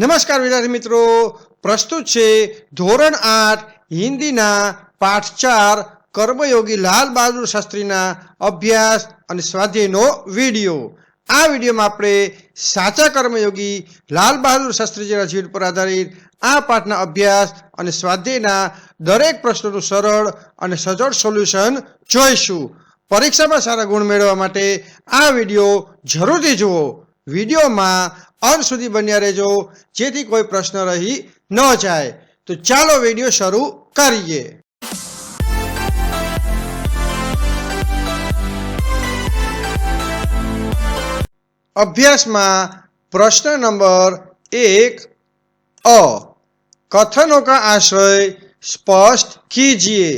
નમસ્કાર વિદ્યાર્થી મિત્રો. પ્રસ્તુત છે ધોરણ આઠ, હિન્દીના પાઠ ચાર, કર્મયોગી લાલ બહાદુર શાસ્ત્રીના અભ્યાસ અને સ્વાધ્યાયનો વીડિયો. આ વિડીયોમાં આપણે સાચા કર્મયોગી લાલ બહાદુર શાસ્ત્રીજીના જીવન પર આધારિત આ પાઠના અભ્યાસ અને સ્વાધ્યાયના દરેક પ્રશ્નોનું સરળ અને સજળ સોલ્યુશન જોઈશું. પરીક્ષામાં સારા ગુણ મેળવવા માટે આ વીડિયો જરૂરથી જુઓ. વિડીયોમાં અંત સુધી બન્યા રહેજો જેથી કોઈ પ્રશ્ન રહી ન જાય તો ચાલો વિડીયો શરૂ કરીએ અભ્યાસમાં પ્રશ્ન નંબર એક अ कथनों का आशय स्पष्ट कीजिए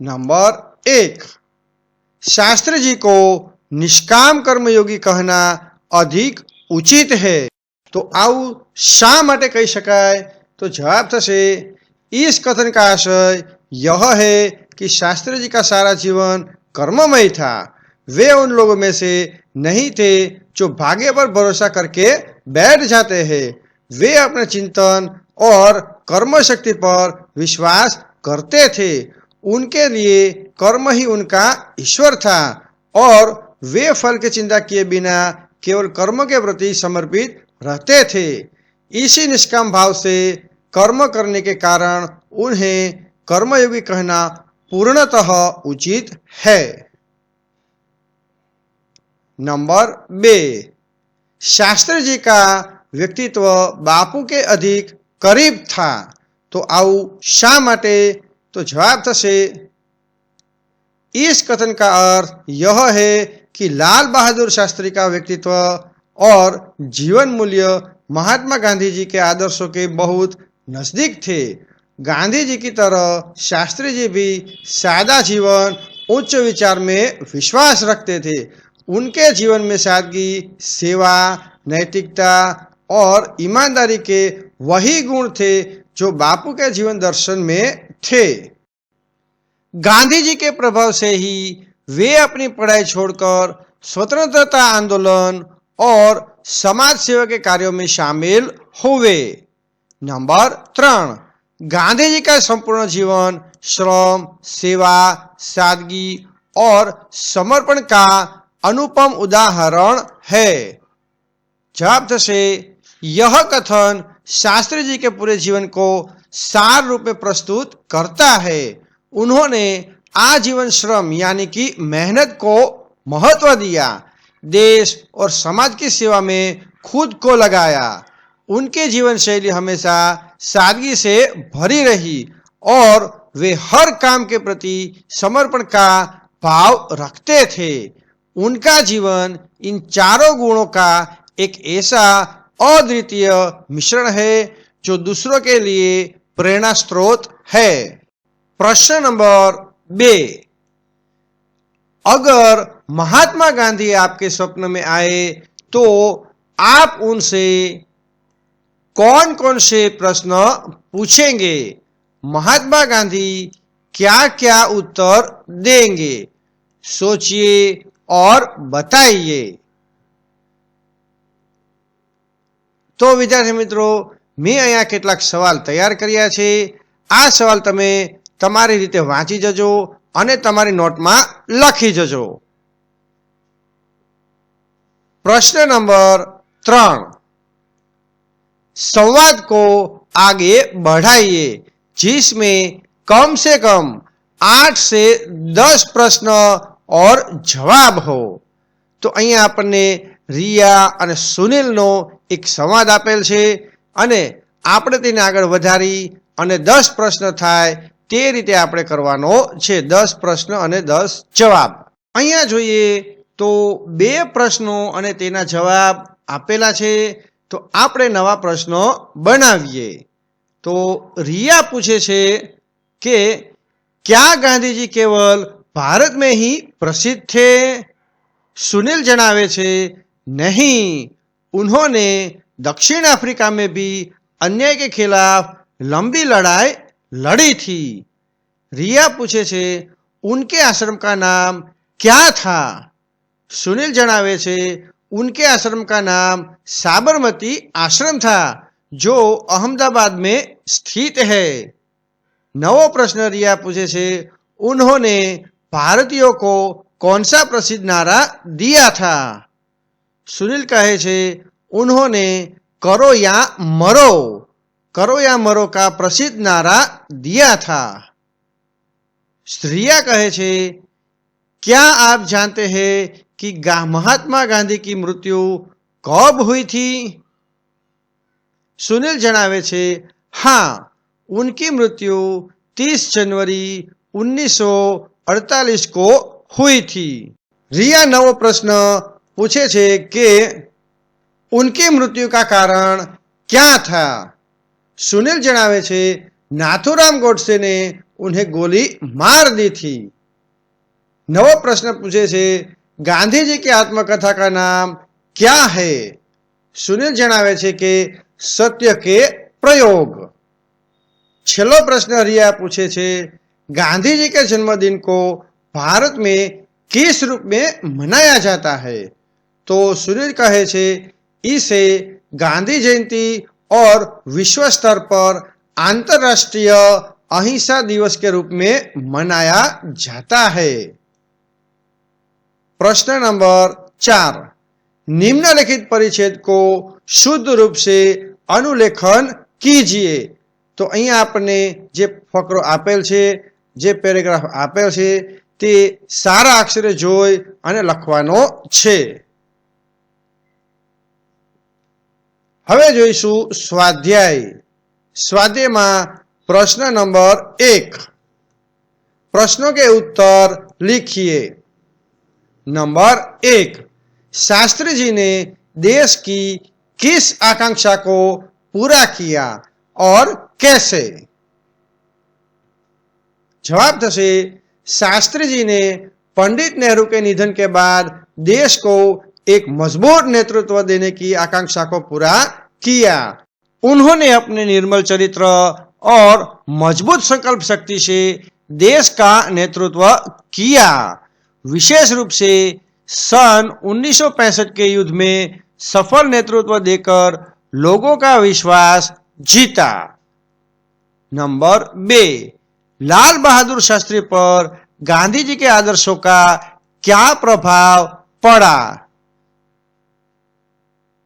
नंबर एक शास्त्री जी को निष्काम कर्मयोगी कहना अधिक उचित है तो આવું શા માટે કહી શકાય તો જવાબ થશે इस कथन का आशय यह है कि शास्त्री जी का सारा जीवन कर्ममय था वे उन लोगों में से नहीं थे जो भाग्य पर भरोसा करके बैठ जाते हैं वे अपने चिंतन और कर्म शक्ति पर विश्वास करते थे उनके लिए कर्म ही उनका ईश्वर था और वे फल की चिंता किए बिना केवल कर्म के प्रति समर्पित रहते थे इसी निष्काम भाव से कर्म करने के कारण उन्हें कर्मयोगी कहना पूर्णतः उचित है नंबर बे शास्त्री जी का વ્યક્તિત્વ બાપુ કે અધિક કરીબ થા તો આવું શા માટે તો જવાબ થશે इस कथन का अर्थ यह है कि लाल बहादुर शास्त्री का व्यक्तित्व और जीवन मूल्य महात्मा गांधी जी के आदर्शों के बहुत नज़दीक थे। गांधी जी की तरह शास्त्री जी भी सादा जीवन, उच्च विचार में विश्वास रखते थे। उनके जीवन में सादगी, सेवा, नैतिकता और ईमानदारी के वही गुण थे जो बापू के जीवन दर्शन में थे। गांधी जी के प्रभाव से ही वे अपनी पढ़ाई छोड़कर स्वतंत्रता आंदोलन और समाज सेवा के कार्यों में शामिल हुए नंबर त्रण गांधी जी का संपूर्ण जीवन, श्रम, सेवा, सादगी और समर्पण का अनुपम उदाहरण है। जवाब थशे यह कथन शास्त्री जी के पूरे जीवन को सार रूप में प्रस्तुत करता है। उन्होंने आजीवन श्रम यानी कि मेहनत को महत्व दिया। देश और समाज की सेवा में खुद को लगाया। उनके जीवन शैली हमेशा सादगी से भरी रही और वे हर काम के प्रति समर्पण का भाव रखते थे। उनका जीवन इन चारों गुणों का एक ऐसा अद्वितीय मिश्रण है जो दूसरों के लिए प्रेरणा स्रोत है। प्रश्न नंबर बे। अगर महात्मा गांधी आपके स्वप्न में आए तो आप उनसे कौन कौन से प्रश्न पूछेंगे महात्मा गांधी क्या क्या उत्तर देंगे सोचिए और बताइए તો વિદ્યાર્થી મિત્રો મેં અહીંયા કેટલાક સવાલ તૈયાર કર્યા છે આ સવાલ તમે તમારી રીતે વાંચી જજો અને તમારી નોટમાં લખી જજો प्रश्न नंबर त्रण संवाद को आगे बढ़ाइए जिसमें कम से कम आठ से दस प्रश्न और જવાબ હો તો અહીંયા આપણને રિયા અને સુનિલનો એક સંવાદ આપેલ છે અને આપણે તેને આગળ વધારી અને દસ પ્રશ્ન થાય તે રીતે આપણે કરવાનો છે દસ પ્રશ્ન અને દસ જવાબ અહીંયા જોઈએ તો બે પ્રશ્નો અને તેના જવાબ આપેલા છે તો આપણે નવા પ્રશ્નો બનાવીએ તો રિયા પૂછે છે કે क्या गांधी जी केवल भारत में ही प्रसिद्ध थे सुनील जनावे छे नहीं उन्होंने दक्षिण अफ्रीका में भी अन्याय के खिलाफ लंबी लड़ाई लड़ी थी। रिया पूछे छे, उनके आश्रम का नाम क्या था? सुनील जनावे छे, उनके आश्रम का नाम साबरमती आश्रम था, जो अहमदाबाद में स्थित है। नवो प्रश्न रिया पूछे छे, उन्होंने भारतीयों को कौन सा प्रसिद्ध नारा दिया था? सुनील कहे छे, उन्होंने करो या मरो। करो या मरो का प्रसिद्ध नारा दिया था। श्रिया कहे छे, क्या आप जानते हैं कि महात्मा गांधी की मृत्यु कब हुई थी? सुनील जनावे छे हाँ उनकी मृत्यु 30 जनवरी 1948 को हुई थी। रिया नवो प्रश्न पूछे छे कि उनकी मृत्यु का कारण क्या था? सुनील जनावे छे नाथुराम गोडसे ने उन्हें गोली मार दी थी। नवो प्रश्न पूछे छे गांधी जी की आत्मकथा का नाम क्या है? सुनील जनावे छे कि सत्य के प्रयोग। छेल्लो प्रश्न रिया पूछे छे गांधी जी के जन्मदिन को भारत में किस रूप में मनाया जाता है? तो सुनील कहे छे इसे गांधी जयंती और विश्व स्तर पर अंतरराष्ट्रीय अहिंसा दिवस के रूप में मनाया जाता है प्रश्न नंबर चार निम्नलिखित परिच्छेद को शुद्ध रूप से अनुलेखन कीजिए તો અહીંયા આપણને જે ફકરો આપેલ છે જે પેરેગ્રાફ આપેલ છે તે સારા અક્ષરે જોઈ અને લખવાનો છે હવે જોઈશું સ્વાધ્યાય સ્વાધ્યાયમાં प्रश्न नंबर एक प्रश्नों के उत्तर लिखिए नंबर एक शास्त्री जी ने देश की किस आकांक्षा को पूरा किया और कैसे जवाब थशे शास्त्री जी ने पंडित नेहरू के निधन के बाद देश को एक मजबूत नेतृत्व देने की आकांक्षा को पूरा किया। उन्होंने अपने निर्मल चरित्र और मज़बूत संकल्प शक्ति से देश का नेतृत्व किया। विशेष रूप से सन 1965 के युद्ध में सफल नेतृत्व देकर लोगों का विश्वास जीता। नंबर बे, लाल बहादुर शास्त्री पर गांधी जी के आदर्शों का क्या प्रभाव पड़ा?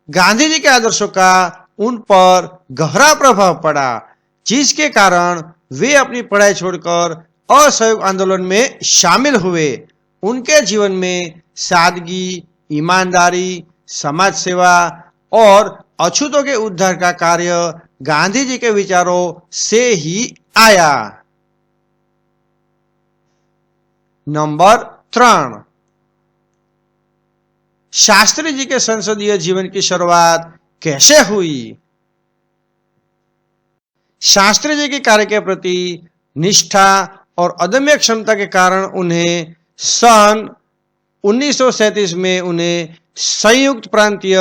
गांधी जी के आदर्शों का उन पर गहरा प्रभाव पड़ा, जिसके कारण वे अपनी पढ़ाई छोड़कर असहयोग आंदोलन में शामिल हुए। उनके जीवन में सादगी, ईमानदारी समाज सेवा और अछूतों के उद्धार का कार्य गांधी जी के विचारों से ही आया। नंबर त्रण। शास्त्री जी के संसदीय जीवन की शुरुआत कैसे हुई? शास्त्री जी के कार्य के प्रति निष्ठा और अदम्य क्षमता के कारण उन्हें सन 1937 में उन्हें संयुक्त प्रांतीय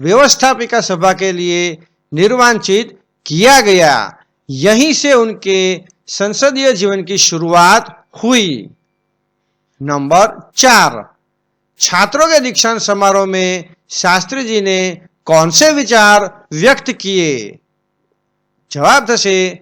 व्यवस्थापिका सभा के लिए निर्वांचित किया गया। यहीं से उनके संसदीय जीवन की शुरुआत हुई। नंबर चार। छात्रों के दीक्षांत समारोह में शास्त्री जी ने कौन से विचार व्यक्त किए? जवाब थशे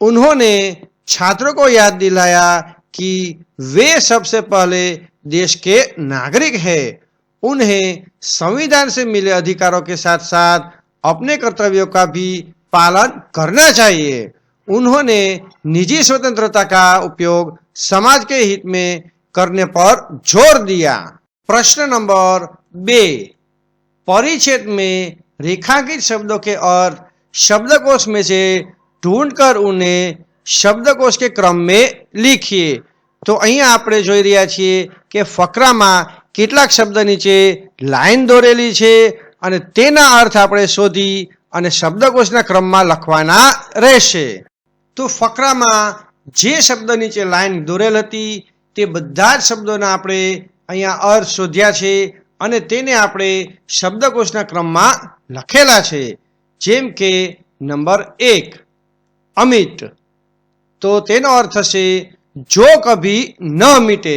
उन्होंने छात्रों को याद दिलाया कि वे सबसे पहले देश के नागरिक हैं। उन्हें संविधान से मिले अधिकारों के साथ साथ अपने कर्तव्यों का भी पालन करना चाहिए। उन्होंने निजी स्वतंत्रता का उपयोग समाज के हित में करने पर ज़ोर दिया। प्रश्न नंबर बे परिच्छेद में रेखांकित शब्दों के अर्थ शब्दकोश में से ढूंढकर उन्हें શબ્દકોશ કે ક્રમ में લીખીએ તો અહીંયા આપણે જોઈ રહ્યા છીએ કે ફકરામાં કેટલાક શબ્દ નીચે લાઈન દોરેલી છે અને તેના અર્થ આપણે શોધી અને શબ્દકોશના ક્રમમાં લખવાના રહેશે તો ફકરામાં જે શબ્દ નીચે લાઈન દોરેલ હતી તે બધા જ શબ્દોના આપણે અહીંયા અર્થ શોધ્યા છે અને તેને આપણે શબ્દકોશના ક્રમમાં લખેલા છે. જેમ કે નંબર એક, અમિત. તો તેનો અર્થ હશે, જો કભી ન મીટે,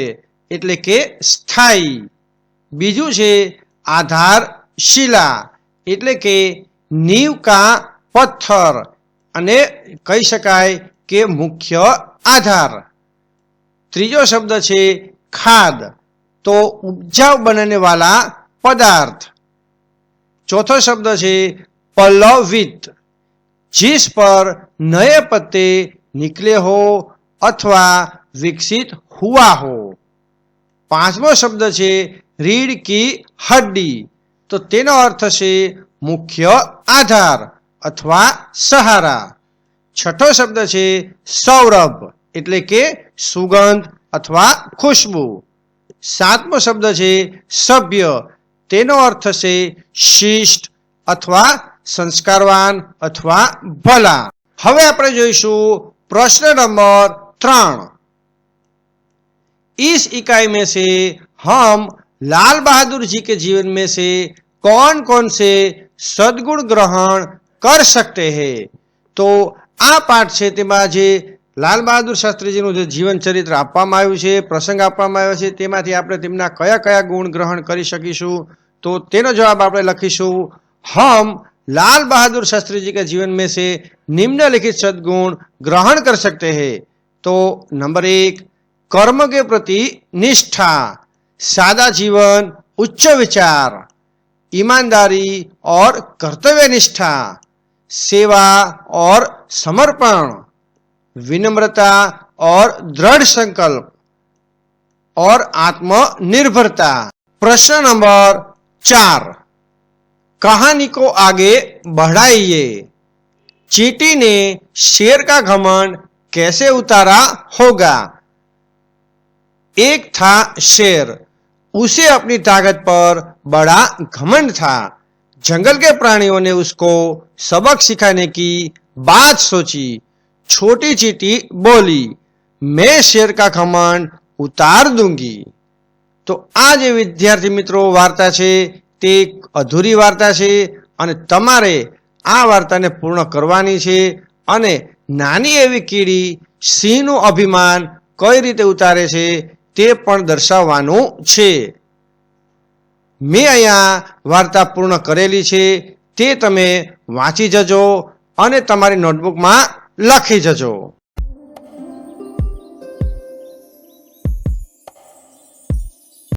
એટલે કે સ્થાયી. બીજું છે આધાર શિલા એટલે કે નીવ કા પથ્થર, અને કહી શકાય કે મુખ્ય આધાર. ત્રીજો શબ્દ છે, ખાદ. તો ઉપજાવ બનને વાલા પદાર્થ. ચોથો શબ્દ છે, પલ્લવિત. जिस પર નયે પત્તે નીકળે હો અથવા વિકસિત हुआ હો. પાંચમો શબ્દ છે, રીડ કી હડ્ડી. તો તેનો અર્થ છે, મુખ્ય આધાર અથવા સહારા. છઠ્ઠો શબ્દ છે, સૌરભ. એટલે કે સુગંધ અથવા ખુશ્બુ. સાતમો શબ્દ છે સભ્ય તેનો અર્થ છે શિષ્ટ અથવા સંસ્કારવાન અથવા ભલા હવે આપણે જોઈશું પ્રશ્ન નંબર ત્રણ इस इकाई में से हम लाल बहादुर जी के जीवन में से कौन कौन से सद्गुण ग्रहण कर सकते हैं તો આ પાઠ છે તેમાં જે લાલ બહાદુર શાસ્ત્રીજીનું જે જીવન ચરિત્ર આપવામાં આવ્યું છે પ્રસંગ આપવામાં આવ્યો છે તેમાંથી આપણે તેમના કયા કયા ગુણ ગ્રહણ કરી શકીશું તો તેનો જવાબ આપણે લખીશું हम लाल बहादुर शास्त्री जी के जीवन में से निम्नलिखित सद्गुण ग्रहण कर सकते हैं तो नंबर एक कर्म के प्रति निष्ठा सादा जीवन उच्च विचार ईमानदारी और कर्तव्य निष्ठा सेवा और समर्पण विनम्रता और दृढ़ संकल्प और आत्मनिर्भरता। प्रश्न नंबर चार। कहानी को आगे बढ़ाइए। चीटी ने शेर का घमंड कैसे उतारा होगा? एक था शेर। उसे अपनी ताकत पर बड़ा घमंड था। जंगल के प्राणियों ने उसको सबक सिखाने की बात सोची। छोटी चीटी बोली मैं शेर का घमंड ઉતાર દૂંગી તો આ જે વિદ્યાર્થી મિત્રો વાર્તા છે તે એક અધૂરી વાર્તા છે અને તમારે આ વાર્તાને પૂર્ણ કરવાની છે અને નાની એવી કીડી સિંહનું અભિમાન કઈ રીતે ઉતારે છે તે પણ દર્શાવવાનું છે મેં અહીંયા વાર્તા પૂર્ણ કરેલી છે તે તમે વાંચી જજો અને તમારી નોટબુકમાં લખી જજો.